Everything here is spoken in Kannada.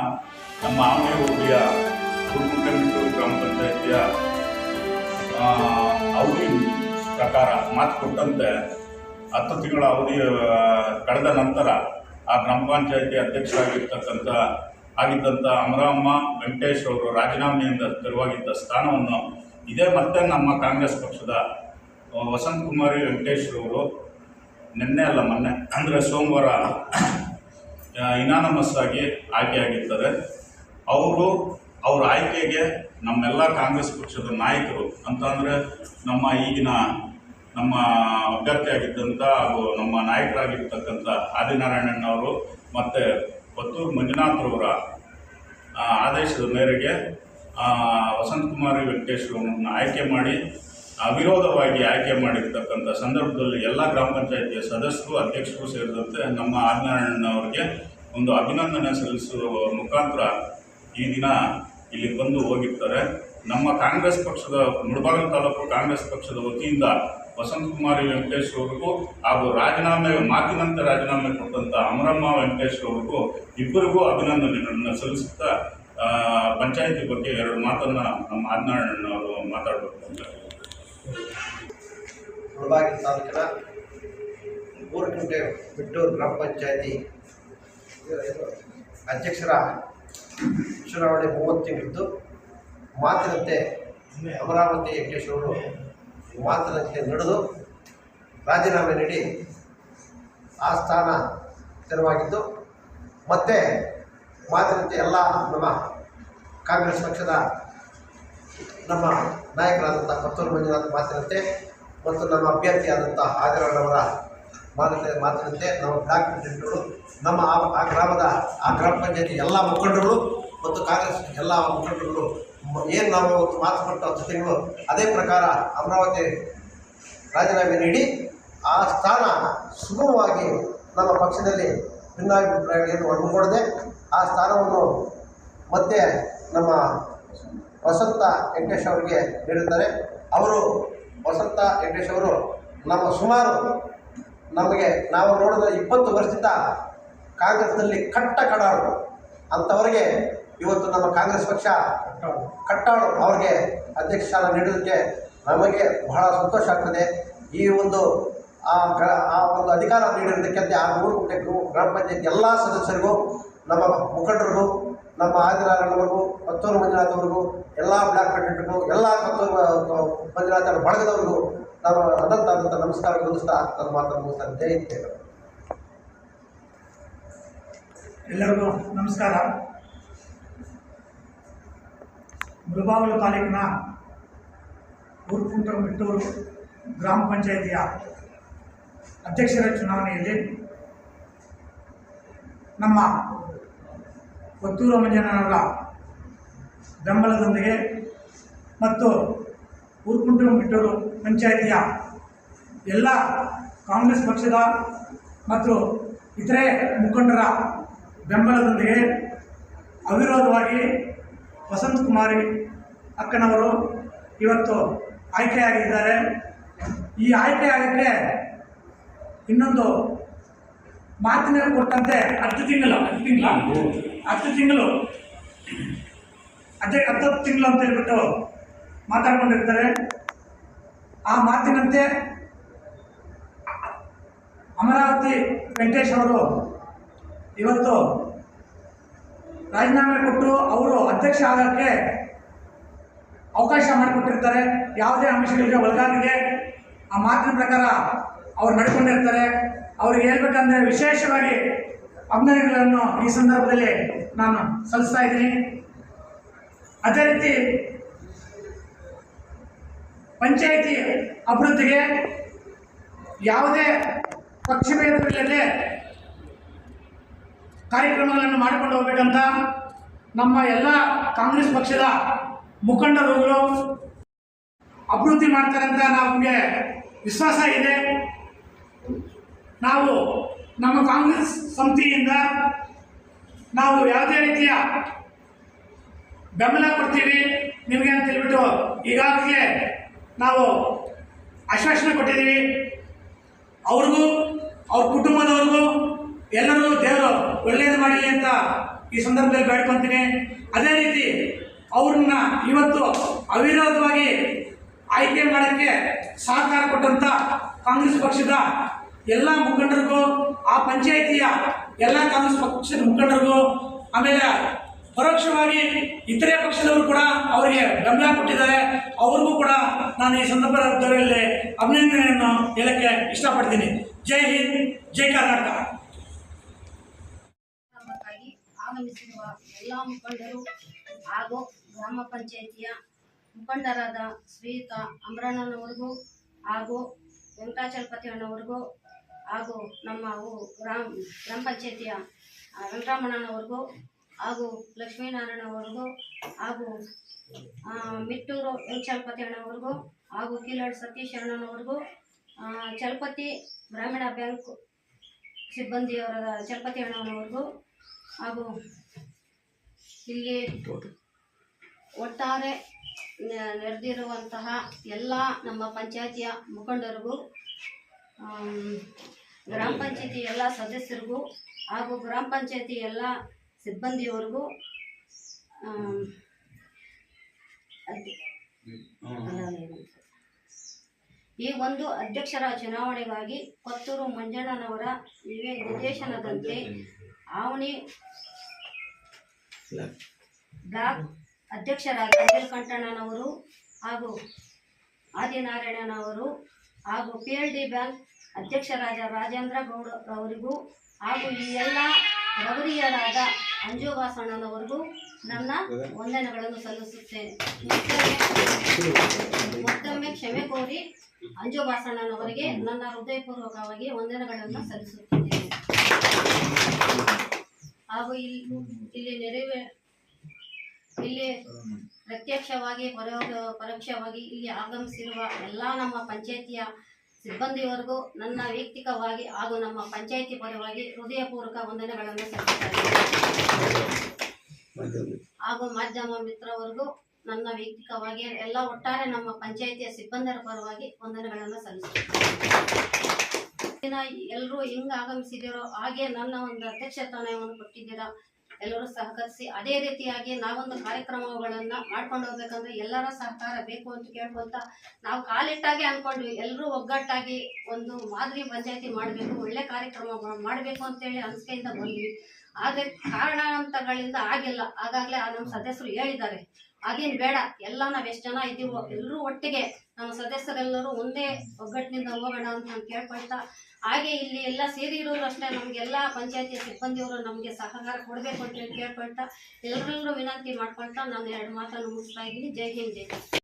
ನಮ್ಮ ಆಮೆ ಹೋಬಳಿಯ ಕುರುಕುಂಟೆಮಿಟ್ಟು ಗ್ರಾಮ ಪಂಚಾಯಿತಿಯ ಅವಧಿ ಪ್ರಕಾರ ಮಾತು ಕೊಟ್ಟಂತೆ, ಹತ್ತು ತಿಂಗಳ ಅವಧಿ ಕಳೆದ ನಂತರ ಆ ಗ್ರಾಮ ಪಂಚಾಯಿತಿ ಅಧ್ಯಕ್ಷರಾಗಿರ್ತಕ್ಕಂಥ, ಆಗಿದ್ದಂಥ ಅಮರಮ್ಮ ವೆಂಕಟೇಶ್ ಅವರು ರಾಜೀನಾಮೆಯಿಂದ ತೆರವಾಗಿದ್ದ ಸ್ಥಾನವನ್ನು ಇದೇ ಮತ್ತೆ ನಮ್ಮ ಕಾಂಗ್ರೆಸ್ ಪಕ್ಷದ ವಸಂತಕುಮಾರಿ ವಸಂತ್ ಕುಮಾರಿ ವೆಂಕಟೇಶ್ ಅವರು, ನಿನ್ನೆ ಅಲ್ಲ ಮೊನ್ನೆ, ಅಂದರೆ ಸೋಮವಾರ ಇನಾನಮಸ್ ಆಗಿ ಆಯ್ಕೆಯಾಗಿರ್ತಾರೆ ಅವರು ಅವ್ರ ಆಯ್ಕೆಗೆ ನಮ್ಮೆಲ್ಲ ಕಾಂಗ್ರೆಸ್ ಪಕ್ಷದ ನಾಯಕರು ಅಂತಂದರೆ ನಮ್ಮ ಈಗಿನ ನಮ್ಮ ಅಭ್ಯರ್ಥಿಯಾಗಿದ್ದಂಥ ಹಾಗೂ ನಮ್ಮ ನಾಯಕರಾಗಿರ್ತಕ್ಕಂಥ ಆದಿನಾರಾಯಣಣ್ಣವರು ಮತ್ತು ಪತ್ತೂರು ಮಂಜುನಾಥ್ರವರ ಆದೇಶದ ಮೇರೆಗೆ ವಸಂತಕುಮಾರಿ ವಸಂತ್ ಕುಮಾರಿ ವೆಂಕಟೇಶ್ ಅವರನ್ನು ಆಯ್ಕೆ ಮಾಡಿ ಅವಿರೋಧವಾಗಿ ಆಯ್ಕೆ ಮಾಡಿರ್ತಕ್ಕಂಥ ಸಂದರ್ಭದಲ್ಲಿ ಎಲ್ಲ ಗ್ರಾಮ ಪಂಚಾಯಿತಿಯ ಸದಸ್ಯರು, ಅಧ್ಯಕ್ಷರು ಸೇರಿದಂತೆ ನಮ್ಮ ಆದಿನಾರಾಯಣನವರಿಗೆ ಒಂದು ಅಭಿನಂದನೆ ಸಲ್ಲಿಸುವ ಮುಖಾಂತರ ಈ ದಿನ ಇಲ್ಲಿ ಬಂದು ಹೋಗಿರ್ತಾರೆ. ನಮ್ಮ ಕಾಂಗ್ರೆಸ್ ಪಕ್ಷದ, ಮುಳಬಾಗಿಲು ತಾಲೂಕು ಕಾಂಗ್ರೆಸ್ ಪಕ್ಷದ ವತಿಯಿಂದ ವಸಂತಕುಮಾರಿ ವೆಂಕಟೇಶ್ ಅವರಿಗೂ ಹಾಗೂ ರಾಜೀನಾಮೆ, ಮಾತಿನಂತೆ ರಾಜೀನಾಮೆ ಕೊಟ್ಟಂಥ ಅಮರಮ್ಮ ವೆಂಕಟೇಶ್ ಅವರಿಗೂ ಇಬ್ಬರಿಗೂ ಅಭಿನಂದನೆಗಳನ್ನು ಸಲ್ಲಿಸುತ್ತಾ ಪಂಚಾಯಿತಿ ಬಗ್ಗೆ ಎರಡು ಮಾತನ್ನ ನಮ್ಮ ಆದಿನಾರಾಯಣ ಅವರು ಮಾತಾಡಬೇಕು ಮುಳಬಾಗಿಲು ತಾಲೂಕಿನ ಊರುಕುಂಟೆ ಬಿಟ್ಟೂರು ಗ್ರಾಮ ಪಂಚಾಯತಿ ಅಧ್ಯಕ್ಷರ ಚುನಾವಣೆ ಮೂವತ್ತು ತಿಂಗಳಿದ್ದು. ಮಾತಿನಂತೆ ಅಮರಾವತಿ ವೆಂಕಟೇಶ್ ಅವರು ಮಾತಿನಂತೆ ನಡೆದು ರಾಜೀನಾಮೆ ನೀಡಿ ಆ ಸ್ಥಾನ ತೆರವಾಗಿದ್ದು, ಮತ್ತೆ ಮಾತಿನಂತೆ ಎಲ್ಲ ನಮ್ಮ ಕಾಂಗ್ರೆಸ್ ಪಕ್ಷದ ನಮ್ಮ ನಾಯಕರಾದಂಥ ಕೊತ್ತೂರು ಮಂಜುನಾಥ್ ಮಾತಿನಂತೆ ಮತ್ತು ನಮ್ಮ ಅಭ್ಯರ್ಥಿಯಾದಂಥ ಹಾಜರಣ್ಣವರ ಮಾತಿನ, ಮಾತಿನಂತೆ ನಮ್ಮ ಬ್ಲಾಕ್ ಪ್ರೆಸಿಡೆಂಟ್ಗಳು, ನಮ್ಮ ಆ ಗ್ರಾಮದ, ಆ ಗ್ರಾಮ ಪಂಚಾಯತಿ ಎಲ್ಲ ಮುಖಂಡರುಗಳು ಮತ್ತು ಕಾಂಗ್ರೆಸ್ ಎಲ್ಲ ಮುಖಂಡರುಗಳು ಏನು ನಾವು ಅವತ್ತು ಮಾತು ಕೊಟ್ಟ ಅದೇ ಪ್ರಕಾರ ಅಮರಾವತಿ ರಾಜೀನಾಮೆ ನೀಡಿ ಆ ಸ್ಥಾನ ಸುಗಮವಾಗಿ ನಮ್ಮ ಪಕ್ಷದಲ್ಲಿ ಭಿನ್ನಾಭಿಪ್ರಾಯಗಳನ್ನು ಒಳಗೊಂಡಿದೆ ಆ ಸ್ಥಾನವನ್ನು ಮತ್ತೆ ನಮ್ಮ ವಸಂತ ವೆಂಕಟೇಶ್ ಅವರಿಗೆ ನೀಡುತ್ತಾರೆ ಅವರು ವಸಂತ ವೆಂಕಟೇಶ್ ಅವರು ನಮ್ಮ ಸುಮಾರು ನಮಗೆ ನಾವು ನೋಡಿದ ಇಪ್ಪತ್ತು ವರ್ಷದಿಂದ ಕಾಂಗ್ರೆಸ್ನಲ್ಲಿ ಕಟ್ಟ ಕಡಾಳು ಅಂಥವರಿಗೆ ಇವತ್ತು ನಮ್ಮ ಕಾಂಗ್ರೆಸ್ ಪಕ್ಷ ಕಟ್ಟಾಳು. ಅವ್ರಿಗೆ ಅಧ್ಯಕ್ಷ ಸ್ಥಾನ ನೀಡೋದಕ್ಕೆ ನಮಗೆ ಬಹಳ ಸಂತೋಷ ಆಗ್ತದೆ. ಈ ಒಂದು ಆ ಗ್ರ ಆ ಒಂದು ಅಧಿಕಾರ ನೀಡಿರೋದಕ್ಕೆ ಆ ಮೂರು ಕುಟೆ ಗ್ರಾಮ ಪಂಚಾಯತ್ ಎಲ್ಲ ಸದಸ್ಯರಿಗೂ ನಮ್ಮ ಮುಖಂಡರಿಗೂ ನಮ್ಮ ಆದಿನಾರಾಯಣವರೆಗೂ ಪತ್ತೂರು ಮಂಜುನಾಥವ್ರಿಗೂ, ಎಲ್ಲ ಬ್ಲಾಕ್ ಕಂಟೆಂಟ್ಗೂ ಎಲ್ಲ ಪತ್ತೂರು ಮಂಜುನಾಥ್ ಬಳಗದವ್ರಿಗೂ ನಾನು ಅನಂತ ಅನಂತ ನಮಸ್ಕಾರ ತಿಳಿಸ್ತಾ ನನ್ನ ಮಾತನ್ನು ಮುಗಿಸ್ತಾ ಜೈ ಹಿಂದ್. ಎಲ್ಲರಿಗೂ ನಮಸ್ಕಾರ ಮುಳಬಾಗಿಲು ತಾಲೂಕಿನ ಊರುಕುಂಟ ಮಿಟ್ಟೂರು ಗ್ರಾಮ ಪಂಚಾಯಿತಿಯ ಅಧ್ಯಕ್ಷರ ಚುನಾವಣೆಯಲ್ಲಿ ನಮ್ಮ ಕೊತ್ತೂರು ಮಂಜನವರ ಬೆಂಬಲದೊಂದಿಗೆ ಮತ್ತು ಊರ್ಕುಂಟು ಬಿಟ್ಟರು ಪಂಚಾಯಿತಿಯ ಎಲ್ಲ ಕಾಂಗ್ರೆಸ್ ಪಕ್ಷದ ಮತ್ತು ಇತರೆ ಮುಖಂಡರ ಬೆಂಬಲದೊಂದಿಗೆ ಅವಿರೋಧವಾಗಿ ವಸಂತ ಕುಮಾರಿ ಅಕ್ಕನವರು ಇವತ್ತು ಆಯ್ಕೆಯಾಗಿದ್ದಾರೆ. ಈ ಆಯ್ಕೆ ಆಗಕ್ಕೆ ಇನ್ನೊಂದು ಮಾತಿನಲ್ಲಿ ಕೊಟ್ಟಂತೆ ಹತ್ತು ತಿಂಗಳು, ಹತ್ತು ತಿಂಗಳ? ಹತ್ತು ತಿಂಗಳು. ಅದೇ ಹತ್ತತ್ತು ತಿಂಗಳು ಅಂತ ಹೇಳ್ಬಿಟ್ಟು ಮಾತಾಡ್ಕೊಂಡಿರ್ತಾರೆ. ಆ ಮಾತಿನಂತೆ ಅಮರಾವತಿ ವೆಂಕಟೇಶ್ ಅವರು ಇವತ್ತು ರಾಜೀನಾಮೆ ಕೊಟ್ಟು ಅವರು ಅಧ್ಯಕ್ಷ ಆಗೋಕ್ಕೆ ಅವಕಾಶ ಮಾಡಿಕೊಟ್ಟಿರ್ತಾರೆ. ಯಾವುದೇ ಅಂಶಗಳಿಗೆ ಒಳಗಾಗಿದೆ ಆ ಮಾತಿನ ಪ್ರಕಾರ ಅವ್ರು ನಡ್ಕೊಂಡಿರ್ತಾರೆ. ಅವ್ರಿಗೆ ಹೇಳ್ಬೇಕಂದ್ರೆ ವಿಶೇಷವಾಗಿ ಅಭಿನಂದನೆಗಳನ್ನು ಈ ಸಂದರ್ಭದಲ್ಲಿ ನಾನು ಸಲ್ಲಿಸ್ತಾ ಇದ್ದೀನಿ. ಅದೇ ರೀತಿ ಪಂಚಾಯಿತಿ ಅಭಿವೃದ್ಧಿಗೆ ಯಾವುದೇ ಪಕ್ಷಭೇದವಿಲ್ಲದೆ ಕಾರ್ಯಕ್ರಮಗಳನ್ನು ಮಾಡಿಕೊಂಡು ಹೋಗ್ಬೇಕಂತ ನಮ್ಮ ಎಲ್ಲ ಕಾಂಗ್ರೆಸ್ ಪಕ್ಷದ ಮುಖಂಡರುಗಳು ಅಭಿವೃದ್ಧಿ ಮಾಡ್ತಾರೆ ಅಂತ ನಮಗೆ ವಿಶ್ವಾಸ ಇದೆ. ನಾವು ನಮ್ಮ ಕಾಂಗ್ರೆಸ್ ಸಮಿತಿಯಿಂದ ನಾವು ಯಾವುದೇ ರೀತಿಯ ಬೆಂಬಲ ಕೊಡ್ತೀವಿ ನಿಮಗೆ ಅಂತ ಹೇಳ್ಬಿಟ್ಟು ಈಗಾಗಲೇ ನಾವು ಆಶ್ವಾಸನೆ ಕೊಟ್ಟಿದ್ದೀವಿ. ಅವ್ರಿಗೂ, ಅವ್ರ ಕುಟುಂಬದವ್ರಿಗೂ ಎಲ್ಲರೂ ದೇವರು ಒಳ್ಳೆಯದು ಮಾಡಲಿ ಅಂತ ಈ ಸಂದರ್ಭದಲ್ಲಿ ಬೇಡ್ಕೊತೀನಿ. ಅದೇ ರೀತಿ ಅವ್ರನ್ನ ಇವತ್ತು ಅವಿರೋಧವಾಗಿ ಆಯ್ಕೆ ಮಾಡೋಕ್ಕೆ ಸಹಕಾರ ಕೊಟ್ಟಂಥ ಕಾಂಗ್ರೆಸ್ ಪಕ್ಷದ ಎಲ್ಲ ಮುಖಂಡರಿಗೂ ಆ ಪಂಚಾಯಿತಿಯ ಎಲ್ಲ ಕಾಂಗ್ರೆಸ್ ಪಕ್ಷದ ಮುಖಂಡರಿಗೂ ಆಮೇಲೆ ಪರೋಕ್ಷವಾಗಿ ಇತರೆ ಪಕ್ಷದವರು ಕೂಡ ಅವರಿಗೆ ಬೆಂಬಲ ಕೊಟ್ಟಿದ್ದಾರೆ. ಅವ್ರಿಗೂ ಕೂಡ ನಾನು ಈ ಸಂದರ್ಭದಲ್ಲಿ ಅಭಿನಂದನೆಯನ್ನು ಹೇಳಕ್ಕೆ ಇಷ್ಟಪಡ್ತೀನಿ. ಜೈ ಹಿಂದ್, ಜೈ ಕರ್ನಾಟಕ. ಆಗಮಿಸಿರುವ ಎಲ್ಲ ಮುಖಂಡರು ಹಾಗೂ ಗ್ರಾಮ ಪಂಚಾಯಿತಿಯ ಮುಖಂಡರಾದ ಶ್ರೀಯುತ ಅಮರಣ್ಣನವರಿಗೂ ಹಾಗೂ ವೆಂಕಟಾಚಲಪತಿ ಅಣ್ಣವರಿಗೂ ಹಾಗೂ ನಮ್ಮ ಗ್ರಾಮ ಗ್ರಾಮ ಪಂಚಾಯತಿಯ ಆ, ಹಾಗೂ ಲಕ್ಷ್ಮೀನಾರಾಯಣವರೆಗೂ ಹಾಗೂ ಮಿಟ್ಟೂರು ಚಲಪತಿ ಅಣ್ಣವರೆಗೂ ಹಾಗೂ ಕೀಲಾಡ್ ಸತೀಶ್ ಅಣ್ಣನವರೆಗೂ ಚಲಪತಿ ಗ್ರಾಮೀಣ ಬ್ಯಾಂಕ್ ಸಿಬ್ಬಂದಿಯವರ ಚಲಪತಿ ಅಣ್ಣನವರೆಗೂ ಹಾಗೂ ಇಲ್ಲಿ ಒಟ್ಟಾರೆ ನೆ- ನೆರೆದಿರುವಂತಹ ಎಲ್ಲ ನಮ್ಮ ಪಂಚಾಯತಿಯ ಮುಖಂಡರಿಗೂ ಗ್ರಾಮ ಪಂಚಾಯತಿ ಎಲ್ಲ ಸದಸ್ಯರಿಗೂ ಹಾಗೂ ಗ್ರಾಮ ಪಂಚಾಯತಿ ಎಲ್ಲ ಸಿಬ್ಬಂದಿಯವರಿಗೂ? ಈ ಒಂದು ಅಧ್ಯಕ್ಷರ ಚುನಾವಣೆಗಾಗಿ ಕೊತ್ತೂರು ಮಂಜಣ್ಣನವರ ನಿವೇ ನಿರ್ದೇಶನದಂತೆ ಆವಣಿ ಬ್ಲಾಕ್ ಅಧ್ಯಕ್ಷರಾದ ನೀಲಕಂಠಣ್ಣನವರು ಹಾಗೂ ಆದಿನಾರಾಯಣನವರು ಹಾಗೂ ಪಿ ಎಲ್ ಡಿ ಬ್ಯಾಂಕ್ ಅಧ್ಯಕ್ಷರಾದ ರಾಜೇಂದ್ರ ಗೌಡ ಅವರಿಗೂ ಹಾಗೂ ಈ ಎಲ್ಲ ರವರಿಯರಾದ ಅಂಜು ಬಾಸಣ್ಣನವರಿಗೂ ನನ್ನ ವಂದನೆಗಳನ್ನು ಸಲ್ಲಿಸುತ್ತೇನೆ. ಮತ್ತೊಮ್ಮೆ- ಮತ್ತೊಮ್ಮೆ ಕ್ಷಮೆ ಕೋರಿ ಅಂಜು ಬಾಸಣ್ಣನವರಿಗೆ ನನ್ನ ಹೃದಯಪೂರ್ವಕವಾಗಿ ವಂದನೆಗಳನ್ನು ಸಲ್ಲಿಸುತ್ತೇನೆ. ಹಾಗೂ ಇಲ್ಲಿ ಇಲ್ಲಿ ನೆರವೇ, ಇಲ್ಲಿ ಪ್ರತ್ಯಕ್ಷವಾಗಿ ಪರೋ ಪರೋಕ್ಷವಾಗಿ ಇಲ್ಲಿ ಆಗಮಿಸಿರುವ ಎಲ್ಲ ನಮ್ಮ ಪಂಚಾಯಿತಿಯ ಸಿಬ್ಬಂದಿಯವರೆಗೂ ನನ್ನ ವೈಯಕ್ತಿಕವಾಗಿ ಹಾಗೂ ನಮ್ಮ ಪಂಚಾಯಿತಿ ಪರವಾಗಿ ಹೃದಯಪೂರ್ವಕ ವಂದನೆಗಳನ್ನು ಸಲ್ಲಿಸುತ್ತೇನೆ. ಹಾಗೂ ಮಾಧ್ಯಮ ಮಿತ್ರವರೆಗೂ ನನ್ನ ವೈಯಕ್ತಿಕವಾಗಿ ಎಲ್ಲ ಒಟ್ಟಾರೆ ನಮ್ಮ ಪಂಚಾಯಿತಿಯ ಸಿಬ್ಬಂದಿಯರ ಪರವಾಗಿ ವಂದನೆಗಳನ್ನು ಸಲ್ಲಿಸುತ್ತೇನೆ. ಎಲ್ಲರೂ ಹೆಂಗ್ ಆಗಮಿಸಿದಿರೋ ಹಾಗೆ ನನ್ನ ಒಂದು ಅಧ್ಯಕ್ಷತಾನವನ್ನು ಕೊಟ್ಟಿದ್ದೀರಾ ಎಲ್ಲರೂ ಸಹಕರಿಸಿ ಅದೇ ರೀತಿಯಾಗಿ ನಾವೊಂದು ಕಾರ್ಯಕ್ರಮಗಳನ್ನ ಮಾಡ್ಕೊಂಡು ಹೋಗ್ಬೇಕಂದ್ರೆ ಎಲ್ಲರ ಸಹಕಾರ ಬೇಕು ಅಂತ ಕೇಳ್ಕೊಂತ ನಾವು ಕಾಲಿಟ್ಟಾಗೆ ಅನ್ಕೊಂಡ್ವಿ, ಎಲ್ಲರೂ ಒಗ್ಗಟ್ಟಾಗಿ ಒಂದು ಮಾದರಿ ಪಂಚಾಯತಿ ಮಾಡಬೇಕು, ಒಳ್ಳೆ ಕಾರ್ಯಕ್ರಮ ಮಾಡಬೇಕು ಅಂತೇಳಿ ಅನಿಸಿಕೆಯಿಂದ ಬಂದ್ವಿ. ಆದ್ರೆ ಕಾರಣಾಂತರಗಳಿಂದ ಆಗಿಲ್ಲ. ಆಗಾಗಲೇ ನಮ್ಮ ಸದಸ್ಯರು ಹೇಳಿದ್ದಾರೆ ಅದೇನು ಬೇಡ, ಎಲ್ಲ ನಾವು ಎಷ್ಟು ಜನ ಇದೀವೋ ಎಲ್ಲರೂ ಒಟ್ಟಿಗೆ ನಮ್ಮ ಸದಸ್ಯರೆಲ್ಲರೂ ಒಂದೇ ಒಗ್ಗಟ್ಟಿನಿಂದ ಹೋಗೋಣ ಅಂತ ನಾನು ಕೇಳ್ಕೊಳ್ತಾ, ಹಾಗೆ ಇಲ್ಲಿ ಎಲ್ಲ ಸೇರಿ ಇರೋರು ಅಷ್ಟೇ, ನಮಗೆಲ್ಲ ಪಂಚಾಯತಿ ಸಿಬ್ಬಂದಿಯವರು ನಮಗೆ ಸಹಕಾರ ಕೊಡಬೇಕು ಅಂತ ಕೇಳ್ಕೊಳ್ತಾ ಎಲ್ಲರಲ್ಲೂ ವಿನಂತಿ ಮಾಡ್ಕೊಳ್ತಾ ನಾನು ಎರಡು ಮಾತನ್ನು ಮುಗಿಸ್ತಾ ಇದ್ದೀನಿ. ಜೈ ಹಿಂದ್, ಜೈ